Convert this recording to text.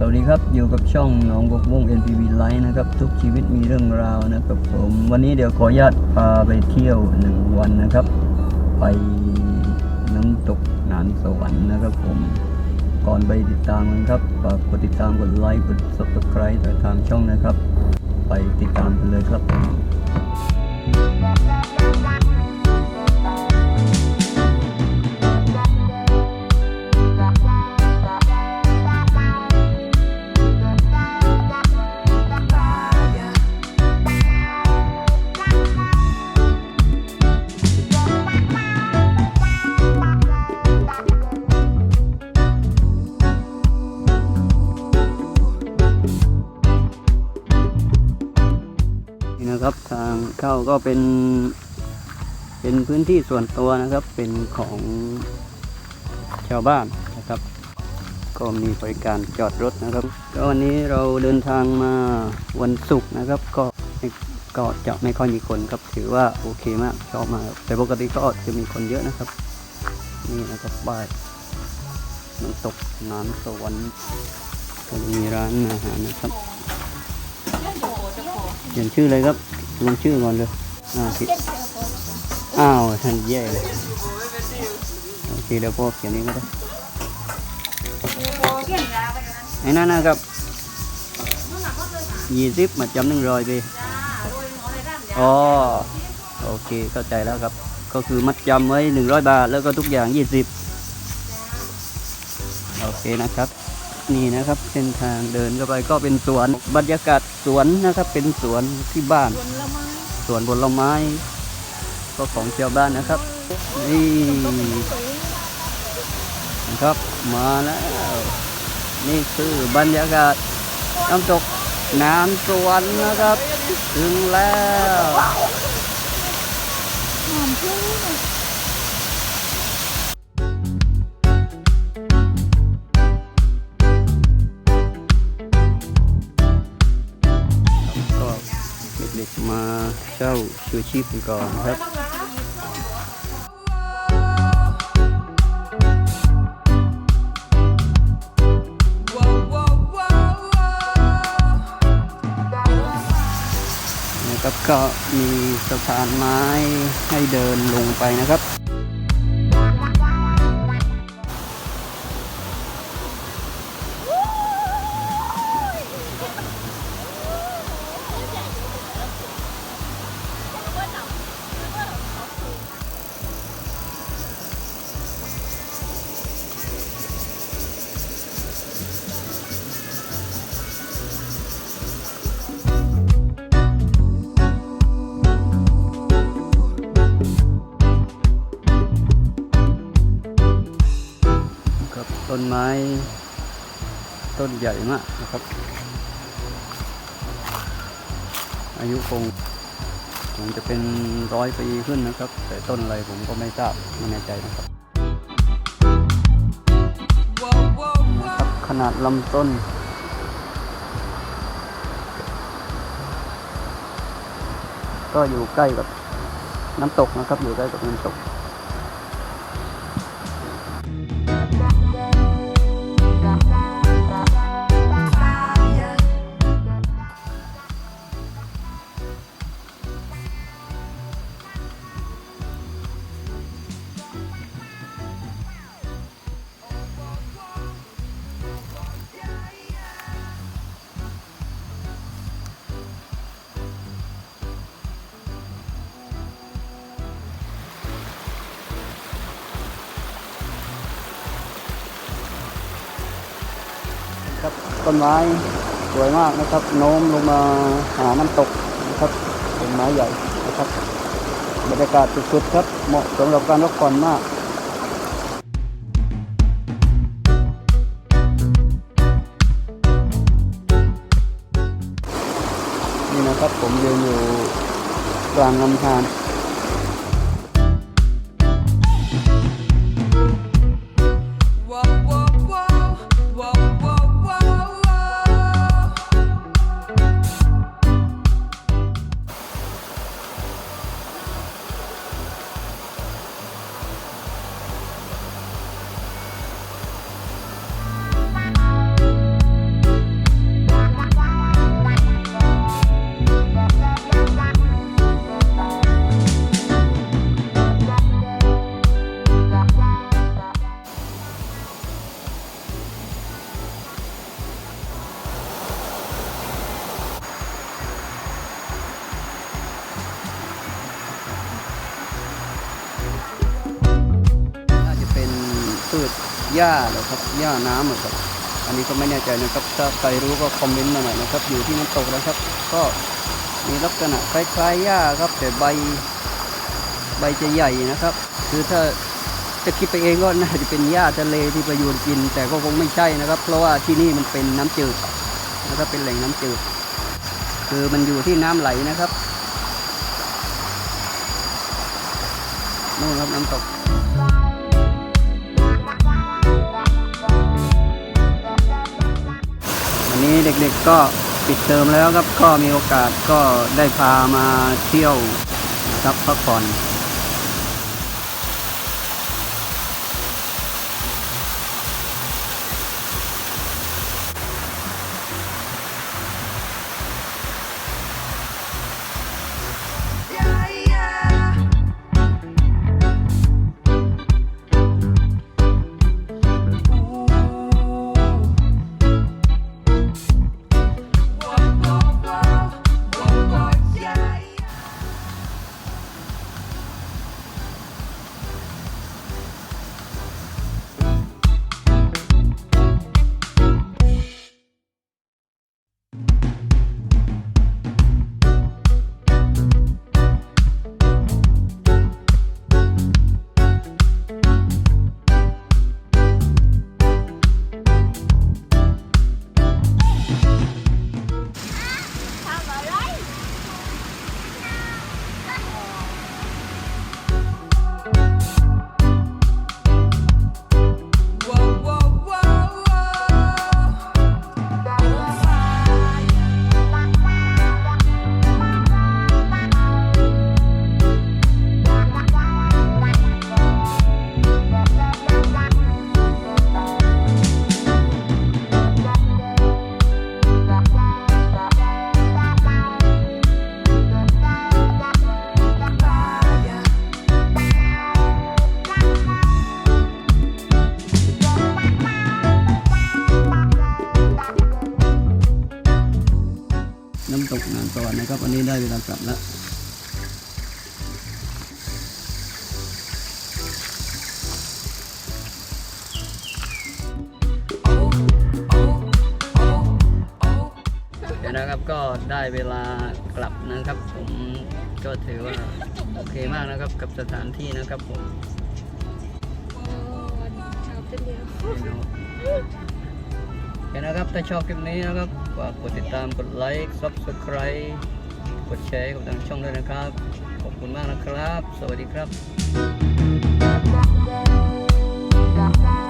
สวัสดีครับอยู่กับช่องหนองบกม่วง NPV Live นะครับ ทุกชีวิตมีเรื่องราวนะครับผมวันนี้เดี๋ยวขออนุญาตพาไปเที่ยวหนึ่งวันนะครับ ไปน้ำตกหนานสวรรค์นะครับผมก่อนไปติดตามกันครับฝากกดติดตามกดไลค์กด subscribe ทางช่องนะครับ ไปติดตามกันเลยครับนี่ นะครับ ทางเข้าก็เป็น เป็นพื้นที่ส่วนตัวนะครับ เป็นของชาวบ้านนะครับ ก็มีบริการจอดรถนะครับ ก็วันนี้เราเดินทางมาวันศุกร์นะครับ ก็ก็จะไม่ค่อยมีคนครับ ถือว่าโอเคมากชอบมากแต่ปกติก็จะมีคนเยอะนะครับ นี่นะครับป้ายน้ำตกน้ำสวรรค์ก็มีร้านอาหารนะครับ ขียนชื่อเลยครับลงชื่อก่อนเลยอ่าผิดอ้าวท่านแย่เลยโอเคเดี๋ยวพ่อเขียนนี้ก็ได้ไอ้นั่นนะครับยี่สิบมาจำหนึ่งร้อยไปอ๋อโอเคเข้าใจแล้วครับ ก็คือมัดจำไว้หนึ่งร้อยบาท แล้วก็ทุกอย่างยี่สิบโอเคนะครับ นี่นะครับเส้นทางเดินเข้าไปก็เป็นสวนบรรยากาศสวนนะครับ เป็นสวนที่บ้านสวนผลไม้ ก็ของชาวบ้านนะครับ นี่นะครับมาแล้ว นี่คือบรรยากาศน้ำตกน้ำสวนนะครับ ถึงแล้ว มาเช่าชูชีพกันก่อนครับนะครับก็มีสะพานไม้ให้เดินลงไปนะครับ นไม้ต้นใหญ่มากนะครับ อายุคงคงจะเป็นร้อยปีขึ้นนะครับ แต่ต้นอะไรผมก็ไม่ทราบไม่แน่ใจนะครับนะครับขนาดลำต้น ก็อยู่ใกล้กับน้ำตกนะครับ อยู่ใกล้กับน้ำตก ครับต้นไม้สวยมากนะครับ โน้มลงมาหาน้ำตกนะครับเป็นไม้ใหญ่นะครับบรรยากาศสุดๆครับ เหมาะสำหรับการพักผ่อนมากนี่นะครับผมยืนอยู่กลางลำธาร หญ้าเหรอครับหญ้าน้ำหรอครับ อันนี้ก็ไม่แน่ใจนะครับ ถ้าใครรู้ก็คอมเมนต์มาหน่อยนะครับ อยู่ที่น้ำตกนะครับ ก็มีลักษณะคล้ายๆหญ้าครับ แต่ใบใบจะใหญ่นะครับ คือถ้าจะคิดไปเองก็น่าจะเป็นหญ้าทะเลที่ประยูนกิน แต่ก็คงไม่ใช่นะครับ เพราะว่าที่นี่มันเป็นน้ำจืดนะครับเป็นแหล่งน้ำจืด คือมันอยู่ที่น้ำไหลนะครับนู่นครับน้ำตก นี้เด็กๆก็ปิดเทอมแล้วครับ ก็มีโอกาสก็ได้พามาเที่ยวนะครับพักผ่อน วรรค์นะครับวันนี้ได้เวลากลับแล้วเดี๋ยวนะครับก็ได้เวลากลับนะครับ ผมก็ถือว่าโอเคมากนะครับกับสถานที่นะครับผมโอเคนะครับถ้าชอบคลิปนี้นะครับฝากกดติดตามกดไลค์ subscribe กดแชร์กับทางช่องด้วยนะครับ ขอบคุณมากนะครับ สวัสดีครับ